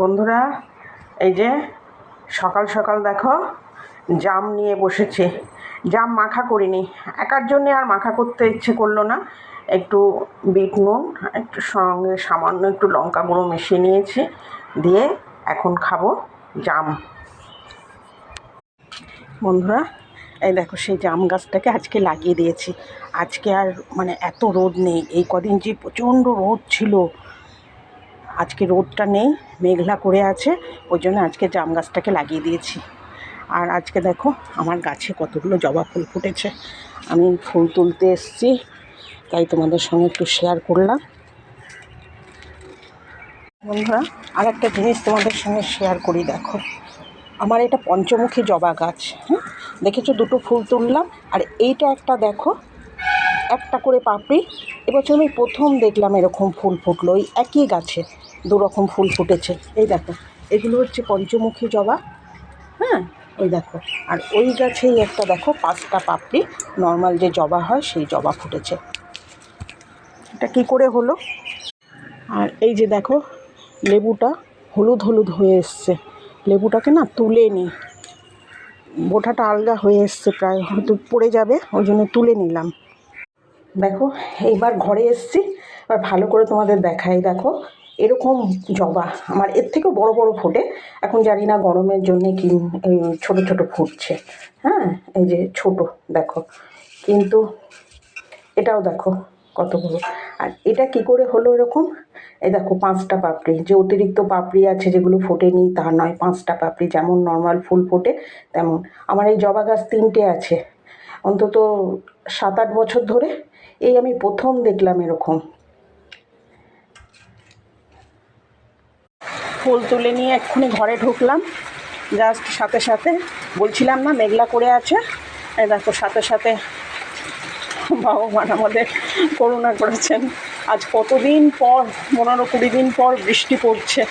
বন্ধুরা, এই যে সকাল সকাল দেখো, জাম নিয়ে বসেছে। জাম মাখা করিনি। একার জন্যে আর মাখা করতে ইচ্ছে করল না। একটু বিট নুন, একটু সঙ্গে সামান্য একটু লঙ্কা গুঁড়ো মিশিয়ে নিয়েছি, দিয়ে এখন খাব জাম। বন্ধুরা, এই দেখো সেই জাম গাছটাকে আজকে লাগিয়ে দিয়েছি। আজকে আর মানে এত রোদ নেই। এই কদিন যে প্রচণ্ড রোদ ছিল আজকে রোদটা নেই, মেঘলা করে আছে, ওই জন্য আজকে জাম গাছটাকে লাগিয়ে দিয়েছি। আর আজকে দেখো আমার গাছে কতগুলো জবা ফুল ফুটেছে। আমি ফুল তুলতে এসেছি, তাই তোমাদের সঙ্গে একটু শেয়ার করলাম। বন্ধুরা আর একটা জিনিস তোমাদের সঙ্গে শেয়ার করি, দেখো। আমার এটা পঞ্চমুখী জবা গাছ হ্যাঁ দেখেছ, দুটো ফুল তুললাম, আর এইটা একটা দেখো, একটা করে পাপড়ি। এবছর আমি প্রথম দেখলাম এরকম ফুল ফুটলো, ওই একই গাছে। দু রকম ফুল ফুটেছে। এই দেখো, এগুলো হচ্ছে পঞ্চমুখী জবা। হ্যাঁ ওই দেখো। আর ওই গাছেই একটা দেখো, পাঁচটা পাপড়ি। নর্মাল যে জবা হয়, সেই জবা ফুটেছে। এটা কী করে হলো? আর এই যে দেখো, লেবুটা হলুদ হলুদ হয়ে এসছে। লেবুটাকে না তুলে নিই বোটাটা আলগা হয়ে এসছে প্রায়, হয়তো পড়ে যাবে, ওই জন্য তুলে নিলাম। দেখো, এইবার ঘরে এসছি। এবার ভালো করে তোমাদের দেখাই, দেখো। এরকম জবা। আমার এর থেকেও বড় বড় ফোটে। এখন জানি না গরমের জন্যে কি ছোটো ছোটো ফুটছে। হ্যাঁ এই যে ছোট, দেখো। কিন্তু এটাও দেখো কত বড়। আর এটা কি করে হলো এরকম? এই দেখো পাঁচটা পাপড়ি। যে অতিরিক্ত পাপড়ি আছে যেগুলো ফোটেনি তা নয়, পাঁচটা পাপড়ি যেমন নর্মাল ফুল ফোটে, তেমন। আমার এই জবা গাছ তিনটে আছে। অন্তত সাত আট বছর ধরে এই আমি প্রথম দেখলাম এরকম। ফুল তুলে নিয়ে এক্ষুনি ঘরে ঢুকলাম। জাস্ট সাথে সাথে বলছিলাম না, মেঘলা করে আছে। দেখো, সাথে সাথে ভগবান আমাদের করুণা করেছেন। আজ কতদিন পর, পনেরো কুড়ি দিন পর বৃষ্টি পড়ছে।